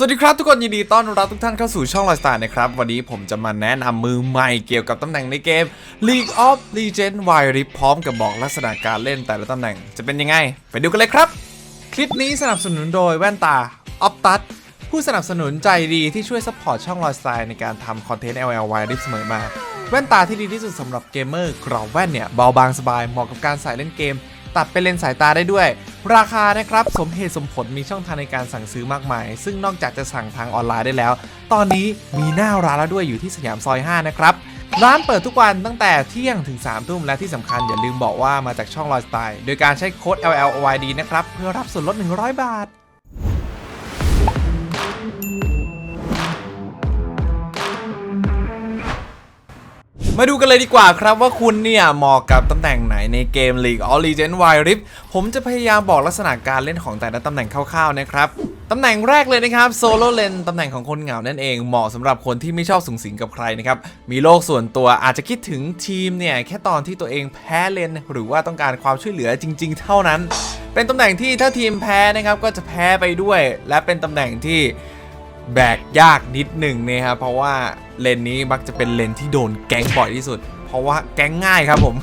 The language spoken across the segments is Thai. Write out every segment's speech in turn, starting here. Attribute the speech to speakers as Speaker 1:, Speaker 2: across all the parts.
Speaker 1: สวัสดีครับทุกคนยินดีต้อนรับทุกท่านเข้าสู่ช่องลฟ์สไตล์นะครับ วันนี้ผมจะมาแนะนำมือใหม่เกี่ยวกับตำแหน่งในเกม League of Legends Wild Rift พร้อมกับบอกลักษณะการเล่นแต่ละตำแหน่งจะเป็นยังไง ไปดูกันเลยครับ คลิปนี้สนับสนุนโดยแว่นตา Optus ผู้สนับสนุนใจดีที่ช่วยซัพพอร์ตช่องลฟ์สไตล์ในการทำคอนเทนต์ LL Wild Rift เสมอมา แว่นตาที่ดีที่สุดสำหรับเกมเมอร์กรอบแว่นเนี่ยเบาบางสบายเหมาะกับการใส่เล่นเกม ตัดเป็นเลนส์สายตาได้ด้วย ราคานะครับสมเหตุสมผลมีช่องทางในการสั่งซื้อมากมาย ซึ่งนอกจากจะสั่งทางออนไลน์ได้แล้ว ตอนนี้มีหน้าร้านแล้วด้วยอยู่ที่สยามซอย 5 นะครับร้านเปิดทุกวันตั้งแต่เที่ยงถึง 3 ทุ่มและที่สำคัญอย่าลืมบอกว่ามาจากช่องลอยสไตล์โดยการใช้โค้ด LLOYD นะครับ เพื่อรับส่วนลด 100 บาท มาดูกันเลยดีกว่าครับว่าคุณเนี่ยเหมาะกับตำแหน่งไหนในเกม League of Legends Wild Rift ผมจะพยายามบอกลักษณะการเล่นของแต่ละตำแหน่งคร่าวๆนะครับตำแหน่งแรกเลยนะครับโซโลเลนตำแหน่งของคนเหงานั่นเองเหมาะสำหรับคนที่ไม่ชอบสุงสิงกับใครนะครับมีโลกส่วนตัวอาจจะคิดถึงทีมเนี่ยแค่ตอนที่ตัวเองแพ้เลนหรือว่าต้องการความช่วยเหลือจริง ๆ เท่านั้น เป็นตำแหน่งที่ถ้าทีมแพ้นะครับก็จะแพ้ไปด้วย และเป็นตำแหน่งที่ แบกยากนิดหนึ่งนะครับเพราะว่าเลนนี้มักจะเป็นเลนที่โดนแก๊งบ่อยที่สุด เพราะว่าแก๊งง่ายครับผม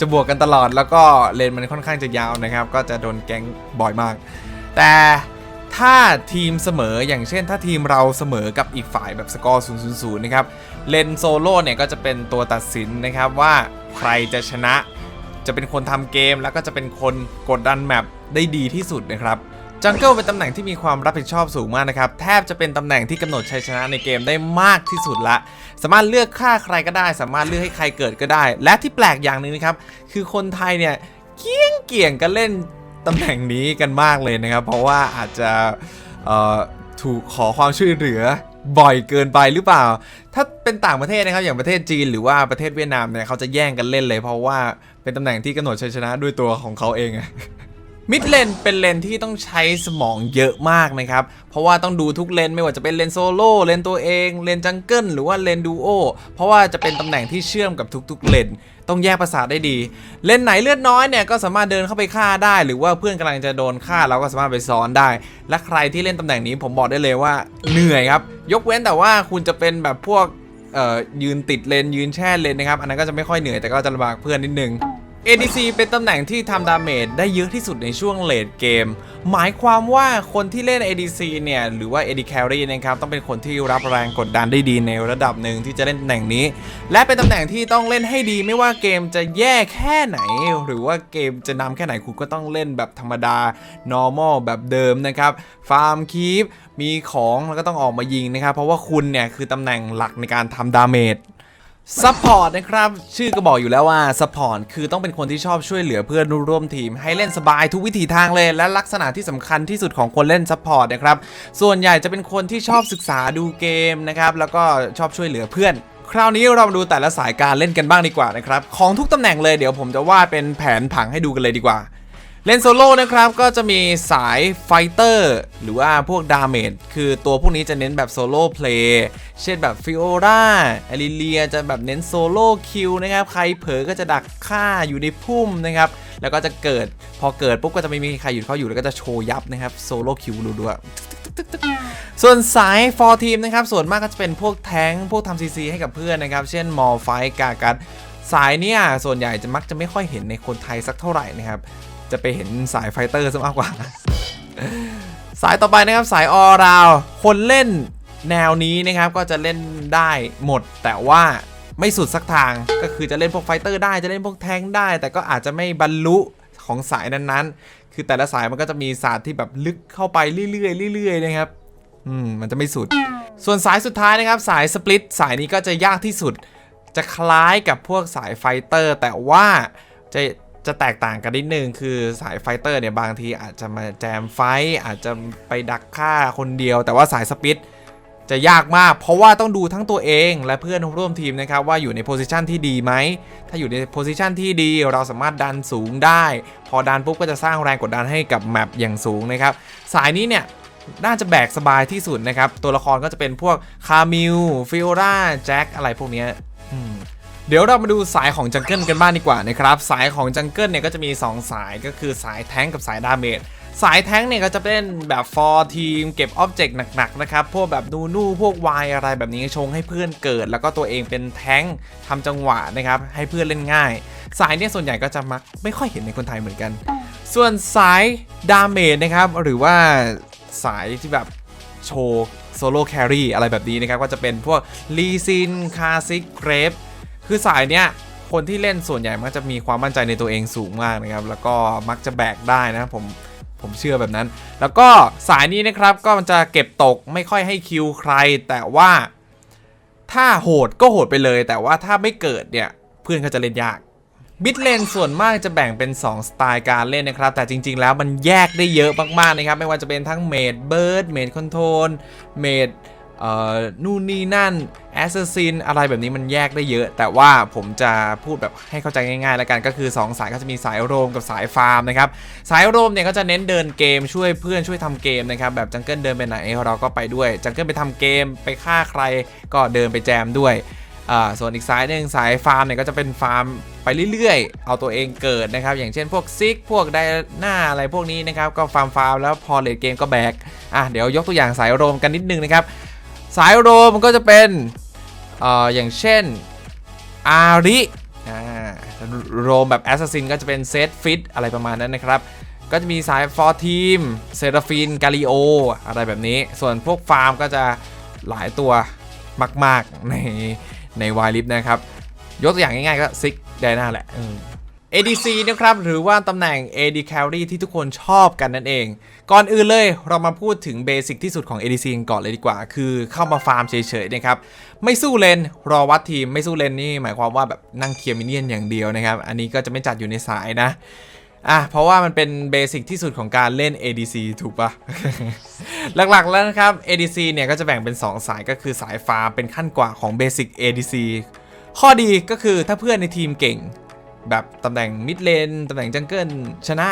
Speaker 1: จะบวกกันตลอดแล้วก็เลนมันค่อนข้างจะยาวนะครับ ก็จะโดนแก๊งบ่อยมาก แต่ถ้าทีมเสมออย่างเช่น ถ้าทีมเราเสมอกับอีกฝ่ายแบบสกอร์ 0 0 0 นะครับ เลนโซโล่เนี่ยก็จะเป็นตัวตัดสินนะครับว่าใครจะชนะ จะเป็นคนทำเกมแล้วก็จะเป็นคนกดดันแมปได้ดีที่สุดนะครับ จังเกิลเป็นตำแหน่งที่มีความรับผิดชอบสูงมากนะครับ แทบจะเป็นตำแหน่งที่กำหนดชัยชนะในเกมได้มากที่สุดละ สามารถเลือกฆ่าใครก็ได้ สามารถเลือกให้ใครเกิดก็ได้ และที่แปลกอย่างหนึ่งนะครับ คือคนไทยเนี่ยเกี้ยงเกี่ยงกันเล่นตำแหน่งนี้กันมากเลยนะครับ เพราะว่าอาจจะเอ่อถูกขอความช่วยเหลือบ่อยเกินไปหรือเปล่า ถ้าเป็นต่างประเทศนะครับอย่างประเทศจีนหรือว่าประเทศเวียดนามเนี่ยเขาจะแย่งกันเล่นเลย เพราะว่าเป็นตำแหน่งที่กำหนดชัยชนะด้วยตัวของเขาเอง มิดเลนเป็นเลนที่ต้องใช้สมองเยอะมากนะครับ เพราะว่าต้องดูทุกเลนไม่ว่าจะเป็นเลนโซโล่เลนตัวเองเลนจังเกิลหรือว่าเลนดูโอเพราะว่าจะเป็นตำแหน่งที่เชื่อมกับทุกๆเลนต้องแยกประสาทได้ดี เลนไหนเลือดน้อยเนี่ยก็สามารถเดินเข้าไปฆ่าได้ หรือว่าเพื่อนกำลังจะโดนฆ่าเราก็สามารถไปซ้อนได้ และใครที่เล่นตำแหน่งนี้ผมบอกได้เลยว่าเหนื่อยครับ ยกเว้นแต่ว่าคุณจะเป็นแบบพวกเอ่ยืนติดเลนยืนแช่เลนนะครับ อันนั้นก็จะไม่ค่อยเหนื่อยแต่ก็จะลำบากเพื่อนนิดนึง ADC เป็นตำแหน่งที่ทำดาเมจได้เยอะที่สุดในช่วงเลดเกม หมายความว่าคนที่เล่น ADC เนี่ย หรือว่า AD Carry นะครับ ต้องเป็นคนที่รับแรงกดดันได้ดีในระดับหนึ่งที่จะเล่นตำแหน่งนี้ และเป็นตำแหน่งที่ต้องเล่นให้ดี ไม่ว่าเกมจะแย่แค่ไหน หรือว่าเกมจะนำแค่ไหนคุณก็ต้องเล่นแบบธรรมดา normal แบบเดิมนะครับฟาร์มคีปมีของแล้วก็ต้องออกมายิงนะครับเพราะว่าคุณเนี่ยคือตำแหน่งหลักในการทำดาเมจ ซัพพอร์ตนะครับ ชื่อก็บอกอยู่แล้วว่าซัพพอร์ตคือต้องเป็นคนที่ชอบช่วยเหลือเพื่อนร่วมทีม ให้เล่นสบายทุกวิถีทางเลย และลักษณะที่สำคัญที่สุดของคนเล่นซัพพอร์ตนะครับ ส่วนใหญ่จะเป็นคนที่ชอบศึกษาดูเกมนะครับ แล้วก็ชอบช่วยเหลือเพื่อนคราวนี้เรามาดูแต่ละสายการเล่นกันบ้างดีกว่านะครับ ของทุกตำแหน่งเลยเดี๋ยวผมจะวาดเป็นแผนผังให้ดูกันเลยดีกว่า เลนโซโล่นะครับก็จะมีสายไฟเตอร์หรือว่าพวกดาเมจคือตัวพวกนี้จะเน้นแบบโซโล่เพลย์เช่นแบบฟิโอราเอลิเลียจะแบบเน้นโซโล่คิวนะครับ ใครเผลอก็จะดักฆ่าอยู่ในพุ่มนะครับ แล้วก็จะเกิดพอเกิดปุ๊บก็จะไม่มีใครหยุดเขาอยู่แล้วก็จะโชว์ยับนะครับโซโล่คิวรัวๆส่วนสายฟอร์ทีมนะครับ ส่วนมากก็จะเป็นพวกแท้งพวกทำซีซีให้กับเพื่อนนะครับ เช่นมอลไฟกากัดสายเนี่ยส่วนใหญ่จะมักจะไม่ค่อยเห็นในคนไทยสักเท่าไหร่นะครับ จะไปเห็นสายไฟเตอร์ซะมากกว่า สายต่อไปนะครับสายออราวคนเล่นแนวนี้นะครับก็จะเล่นได้หมด แต่ว่าไม่สุดสักทางก็คือจะเล่นพวกไฟเตอร์ได้จะเล่นพวกแทงได้ แต่ก็อาจจะไม่บรรลุของสายนั้นๆ คือแต่ละสายมันก็จะมีศาสตร์ที่แบบลึกเข้าไปเรื่อยๆเรื่อยๆนะครับอืมมันจะไม่สุด ส่วนสายสุดท้ายนะครับ สายสปลิตสายนี้ก็จะยากที่สุด จะคล้ายกับพวกสายไฟเตอร์ แต่ว่าจะ จะแตกต่างกันนิดนึงคือสายไฟเตอร์เนี่ยบางทีอาจจะมาแจมไฟอาจจะไปดักฆ่าคนเดียว แต่ว่าสายสปิดจะยากมาก เพราะว่าต้องดูทั้งตัวเองและเพื่อนร่วมทีมนะครับว่าอยู่ในโพซิชันที่ดีไหมถ้าอยู่ในโพซิชันที่ดีเราสามารถดันสูงได้ พอดันปุ๊บก็จะสร้างแรงกดดันให้กับแมปอย่างสูงนะครับสายนี้เนี่ยน่าจะแบกสบายที่สุดนะครับ ตัวละครก็จะเป็นพวกคามิลฟิโอราแจ็คอะไรพวกเนี้ย เดี๋ยวเรามาดูสายของจังเกิลกันบ้างดีกว่านะครับ สายของจังเกิลเนี่ยก็จะมี 2 สายก็คือสายแท้งกับสายดาเมจสายแท้งเนี่ยก็จะเป็นแบบ for ทีมเก็บออบเจกต์หนักๆนะครับ พวกแบบนูนูพวกวายอะไรแบบนี้ชงให้เพื่อนเกิด แล้วก็ตัวเองเป็นแท้งทำจังหวะนะครับ ให้เพื่อนเล่นง่าย สายเนี่ยส่วนใหญ่ก็จะมักไม่ค่อยเห็นในคนไทยเหมือนกัน ส่วนสายดาเมจนะครับ หรือว่าสายที่แบบโชว์โซโล่แครี่อะไรแบบนี้นะครับ ก็จะเป็นพวกลีซินคาซิกเกรฟ คือสายเนี้ยคนที่เล่นส่วนใหญ่มักจะมีความมั่นใจในตัวเองสูงมากนะครับ แล้วก็มักจะแบกได้นะผมผมเชื่อแบบนั้น แล้วก็สายนี้นะครับก็มันจะเก็บตกไม่ค่อยให้คิวใคร แต่ว่าถ้าโหดก็โหดไปเลย แต่ว่าถ้าไม่เกิดเนี่ยเพื่อนเขาจะเล่นยากบิดเลนส่วนมากจะแบ่งเป็น 2 สไตล์การเล่นนะครับ แต่จริง ๆ แล้วมันแยกได้เยอะมากๆนะครับ ไม่ว่าจะเป็นทั้งเมดเบิร์ดเมดคอนโทรลเมด นู่นนี่นั่นแอสซัสซินอะไรแบบนี้มันแยกได้เยอะ แต่ว่าผมจะพูดแบบให้เข้าใจง่ายๆ แล้วกันก็คือ 2 สายก็จะมีสายโรมกับสายฟาร์มนะครับ สายโรมเนี่ยก็จะเน้นเดินเกมช่วยเพื่อนช่วยทำเกมนะครับ แบบจังเกิลเดินไปไหนเราก็ไปด้วย จังเกิลไปทำเกมไปฆ่าใครก็เดินไปแจมด้วยส่วนอีกสายหนึ่งสายฟาร์มเนี่ยก็จะเป็นฟาร์มไปเรื่อยๆ เอาตัวเองเกิดนะครับ อย่างเช่นพวกซิกพวกไดหน้าอะไรพวกนี้นะครับ ก็ฟาร์มฟาร์มแล้วพอเลดเกมก็แบกอะเดี๋ยวยกตัวอย่างสายโรมกันนิดนึงนะครับ สายโรมก็จะเป็นเอ่ออย่างเช่นอาริโรมแบบแอสซัสซินก็จะเป็นเซตฟิตอะไรประมาณนั้นนะครับ ก็จะมีสายฟอร์ทีมเซราฟินกาลิโออะไรแบบนี้ ส่วนพวกฟาร์มก็จะหลายตัวมาก ๆ ในในวายลิฟนะครับ ยกตัวอย่างง่าย ๆ ก็ซิกไดนาแหละอืม ADC นะครับ หรือว่าตำแหน่ง AD Carry ที่ทุกคนชอบกันนั่นเอง ก่อนอื่นเลยเรามาพูดถึงเบสิกที่สุดของ ADC กันก่อนเลยดีกว่า คือเข้ามาฟาร์มเฉยๆนะครับ ไม่สู้เลน รอวัดทีม ไม่สู้เลนนี่หมายความว่าแบบนั่งเคลียร์มินเนี่ยนอย่างเดียวนะครับ อันนี้ก็จะไม่จัดอยู่ในสายนะอะเพราะว่ามันเป็นเบสิกที่สุดของการเล่น ADC ถูกปะหลักๆแล้วนะครับ ADC เนี่ยก็จะแบ่งเป็น 2 สายก็คือสายฟาร์มเป็นขั้นกว่าของเบสิก ADC ข้อดีก็คือถ้าเพื่อนในทีมเก่ง แบบตำแหน่งมิดเลนตำแหน่งจังเกิลชนะ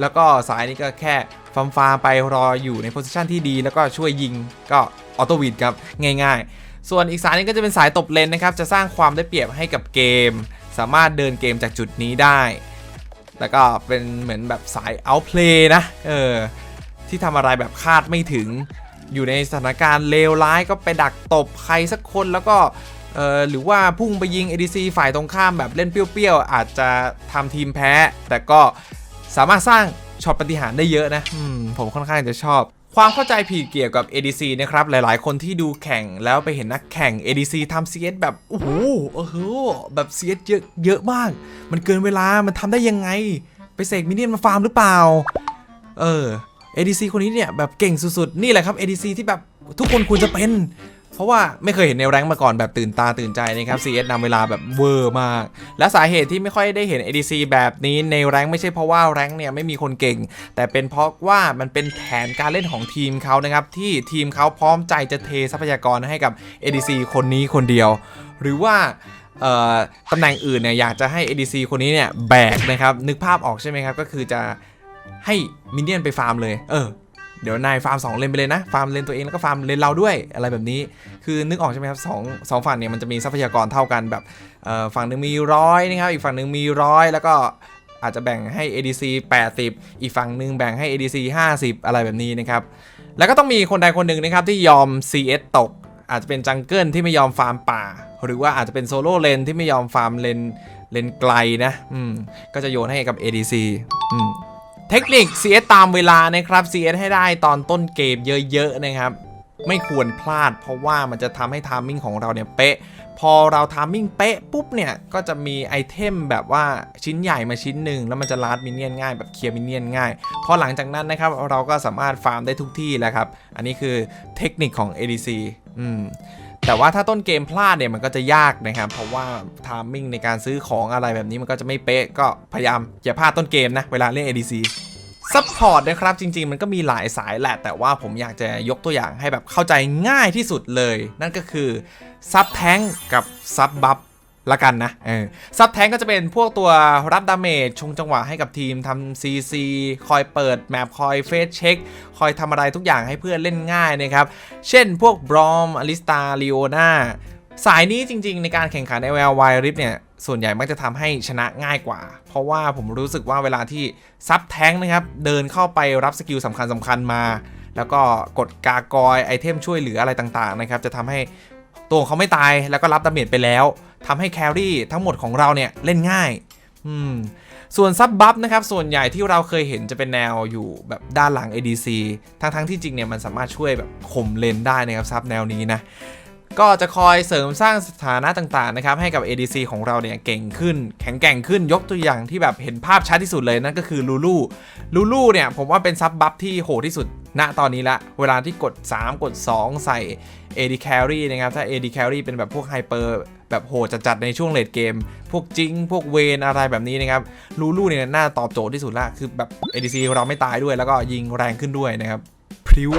Speaker 1: แล้วก็สายนี้ก็แค่ฟาร์มฟาร์มไปรออยู่ในโพสิชันที่ดี แล้วก็ช่วยยิงก็ออโต้วินครับง่ายๆ ส่วนอีกสายนึงก็จะเป็นสายตบเลนนะครับ จะสร้างความได้เปรียบให้กับเกม สามารถเดินเกมจากจุดนี้ได้ แล้วก็เป็นเหมือนแบบสายเอาเพลย์นะเออที่ทำอะไรแบบคาดไม่ถึงอยู่ในสถานการณ์เลวร้ายก็ไปดักตบใครสักคนแล้วก็หรือว่าพุ่งไปยิง ADC ฝ่ายตรงข้ามแบบเล่นเปรี้ยวๆ อาจจะทำทีมแพ้ แต่ก็สามารถสร้าง ช็อตปฏิหารย์ได้เยอะนะอืมผมค่อนข้างจะชอบความเข้าใจผิดเกี่ยวกับ ADC นะครับ หลายๆ คนที่ดูแข่งแล้วไปเห็นนักแข่ง ADC ทำ CS แบบ โอ้โหโอ้โห แบบ CS เยอะเยอะมาก มันเกินเวลา มันทำได้ยังไง ไปเสกมินเนี่ยนมาฟาร์มหรือเปล่า เออ ADC คนนี้เนี่ย แบบเก่งสุด ๆ นี่แหละครับ ADC ที่แบบทุกคนควรจะเป็น เพราะว่าไม่เคยเห็นในแรงมาก่อนแบบตื่นตาตื่นใจนะครับ CS นำเวลาแบบเวอร์มาก และสาเหตุที่ไม่ค่อยได้เห็น ADC แบบนี้ในแรงไม่ใช่เพราะว่าแรงเนี่ยไม่มีคนเก่ง แต่เป็นเพราะว่ามันเป็นแผนการเล่นของทีมเขานะครับ ที่ทีมเขาพร้อมใจจะเททรัพยากรให้กับ ADC คนนี้คนเดียว หรือว่าตำแหน่งอื่นเนี่ยอยากจะให้ ADC คนนี้เนี่ยแบกนะครับนึกภาพออกใช่ไหมครับก็คือจะให้มินเนี่ยนไปฟาร์มเลย เออ เดี๋ยวนายฟาร์ม2เลนไปเลยนะ ฟาร์มเลนตัวเองแล้วก็ฟาร์มเลนเราด้วยอะไรแบบนี้ คือนึกออกใช่ไหมครับสองสองฝั่งเนี่ยมันจะมีทรัพยากรเท่ากันแบบฝั่งหนึ่งมีร้อยนะครับ อีกฝั่งหนึ่งมีร้อยแล้วก็อาจจะแบ่งให้ ADC 80 อีกฝั่งหนึ่งแบ่งให้ ADC 50 อะไรแบบนี้นะครับ แล้วก็ต้องมีคนใดคนหนึ่งนะครับที่ยอม CS ตก อาจจะเป็นจังเกิลที่ไม่ยอมฟาร์มป่า หรือว่าอาจจะเป็นโซโล่เลนที่ไม่ยอมฟาร์มเลนเลนไกลนะ อืม ก็จะโยนให้กับ ADC อืม เทคนิค CS ตามเวลานะครับ CS ให้ได้ตอนต้นเกมเยอะๆนะครับ ไม่ควรพลาดเพราะว่ามันจะทำให้ทามมิ่งของเราเนี่ยเป๊ะ พอเราทามมิ่งเป๊ะปุ๊บเนี่ย ก็จะมีไอเทมแบบว่าชิ้นใหญ่มาชิ้นหนึ่ง แล้วมันจะลาดมินเนี่ยนง่ายแบบเคลียร์มินเนี่ยนง่าย พอหลังจากนั้นนะครับ เราก็สามารถฟาร์มได้ทุกที่แล้วครับ อันนี้คือเทคนิคของ ADC อืม แต่ว่าถ้าต้นเกมพลาดเนี่ยมันก็จะยากนะครับเพราะว่าทามมิ่งในการซื้อของอะไรแบบนี้มันก็จะไม่เป๊ะก็พยายามอย่าพลาดต้นเกมนะเวลาเล่น ADC ซัพพอร์ตนะครับจริง ๆ มันก็มีหลายสายแหละ แต่ว่าผมอยากจะยกตัวอย่างให้แบบเข้าใจง่ายที่สุดเลย นั่นก็คือซับแทงกับซับบัฟ ละกันนะเออซับแทงก็จะเป็นพวกตัวรับดาเมจชงจังหวะให้กับทีมทำ CC คอยเปิดแมปคอยเฟสเช็ค คอยทำอะไรทุกอย่างให้เพื่อนเล่นง่ายนะครับ เช่นพวกบรอมอลิสตาลีโอนาสายนี้จริงๆ ในการแข่งขัน LLY Rift เนี่ย ส่วนใหญ่มักจะทำให้ชนะง่ายกว่า เพราะว่าผมรู้สึกว่าเวลาที่ซับแท้งนะครับ เดินเข้าไปรับสกิลสำคัญสคัญมา แล้วก็กดกากอยไอเทมช่วยเหลืออะไรต่างๆนะครับ จะทำให้ตัวเขาไม่ตายแล้วก็รับดาเมจไปแล้ว ทำให้แครี่ทั้งหมดของเราเนี่ยเล่นง่ายอืมส่วนซับบัฟนะครับ ส่วนใหญ่ที่เราเคยเห็นจะเป็นแนวอยู่แบบด้านหลัง ADC ทั้งๆที่จริงเนี่ยมันสามารถช่วยแบบข่มเลนได้นะครับซับแนวนี้นะ ก็จะคอยเสริมสร้างสถานะต่างๆนะครับให้กับ ADC ของเราเนี่ยเก่งขึ้น แข็งแกร่งขึ้นยกตัวอย่างที่แบบเห็นภาพชัดที่สุดเลยนั่นก็คือลูลูลูลูเนี่ยผมว่าเป็นซับบัฟที่โหดที่สุด ณตอนนี้ละ เวลาที่กด 3 กด 2 ใส่ AD Carry นะครับ ถ้า AD Carry เป็นแบบพวกไฮเปอร์แบบโหดจัดๆในช่วงเลดเกม พวกจิง พวกเวนอะไรแบบนี้นะครับ ลูลูเนี่ยน่าตอบโจทย์ที่สุดละ คือแบบ ADC เราไม่ตายด้วย แล้วก็ยิงแรงขึ้นด้วยนะครับ พริ้ว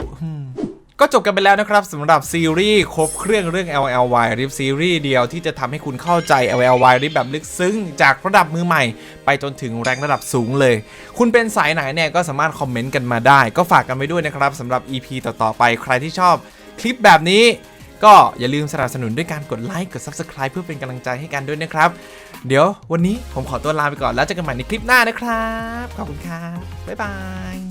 Speaker 1: ก็จบกันไปแล้วนะครับสำหรับซีรีส์ครบเครื่องเรื่อง LLY Rift ซีรีส์เดียวที่จะทำให้คุณเข้าใจ LLY Rift แบบลึกซึ้งจากระดับมือใหม่ ไปจนถึงแรงระดับสูงเลย คุณเป็นสายไหนเนี่ยก็สามารถคอมเมนต์กันมาได้ ก็ฝากกันไว้ด้วยนะครับสำหรับ EP ต่อๆไปใครที่ชอบคลิปแบบนี้ ก็อย่าลืมสนับสนุนด้วยการกดไลค์กด Subscribe เพื่อเป็นกำลังใจให้กันด้วยนะครับ เดี๋ยววันนี้ผมขอตัวลาไปก่อนแล้วเจอกันใหม่ในคลิปหน้านะครับขอบคุณครับบ๊ายบาย